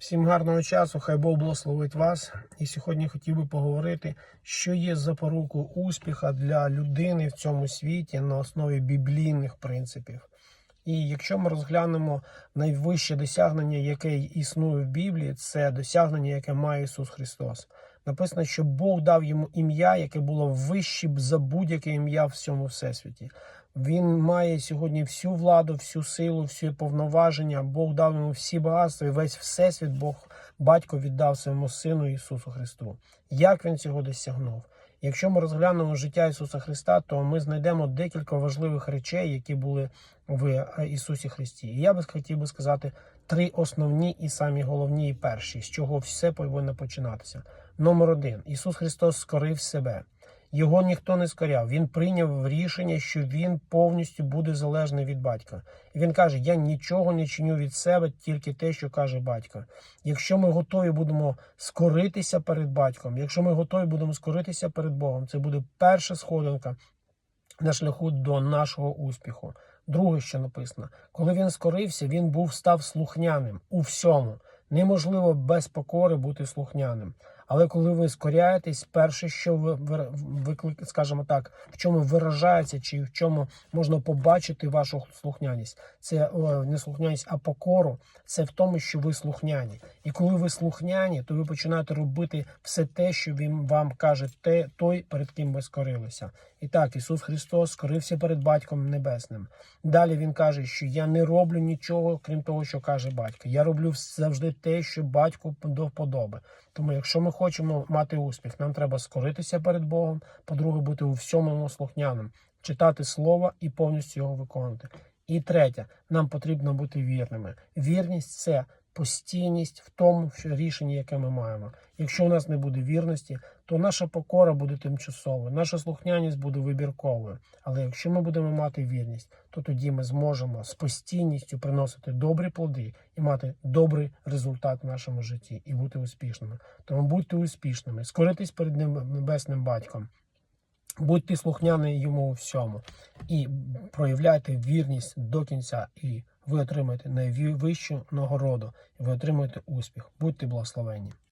Всім гарного часу, хай Бог благословить вас. І сьогодні хотів би поговорити, що є запорукою успіха для людини в цьому світі на основі біблійних принципів. І якщо ми розглянемо найвище досягнення, яке існує в Біблії, це досягнення, яке має Ісус Христос. Написано, що Бог дав йому ім'я, яке було вище за будь-яке ім'я в цьому всесвіті. Він має сьогодні всю владу, всю силу, всі повноваження. Бог дав йому всі багатства, і весь всесвіт Бог батько віддав своєму сину Ісусу Христу. Як він цього досягнув? Якщо ми розглянемо життя Ісуса Христа, то ми знайдемо декілька важливих речей, які були в Ісусі Христі. І я би хотів би сказати три основні і самі головні, і перші, з чого все повинно починатися. Номер один: Ісус Христос скорив себе. Його ніхто не скоряв. Він прийняв рішення, що він повністю буде залежний від батька. І він каже: Я нічого не чиню від себе, тільки те, що каже батько. Якщо ми готові будемо скоритися перед батьком, якщо ми готові будемо скоритися перед Богом, це буде перша сходинка на шляху до нашого успіху. Друге, що написано, коли він скорився, він був став слухняним у всьому. Неможливо без покори бути слухняним. Але коли ви скоряєтесь, перше, що ви виклик, скажімо так, в чому виражається, чи в чому можна побачити вашу слухняність, це о, не слухняність, а покору. Це в тому, що ви слухняні. І коли ви слухняні, то ви починаєте робити все те, що він вам каже, те, той, перед ким ви скорилися. І так, Ісус Христос скорився перед Батьком Небесним. Далі Він каже, що я не роблю нічого, крім того, що каже батько. Я роблю завжди те, що батьку до вподоби. Тому, якщо ми хочемо мати успіх, нам треба скоритися перед Богом. По-друге, бути у всьому слухняним, читати слово і повністю його виконувати. І третє, нам потрібно бути вірними. Вірність це постійність в тому що рішенні, яке ми маємо. Якщо у нас не буде вірності, то наша покора буде тимчасовою, наша слухняність буде вибірковою. Але якщо ми будемо мати вірність, то тоді ми зможемо з постійністю приносити добрі плоди і мати добрий результат в нашому житті і бути успішними. Тому будьте успішними, скоритись перед небесним батьком. Будьте слухняні йому у всьому і проявляйте вірність до кінця, і ви отримаєте найвищу нагороду, ви отримаєте успіх. Будьте благословені.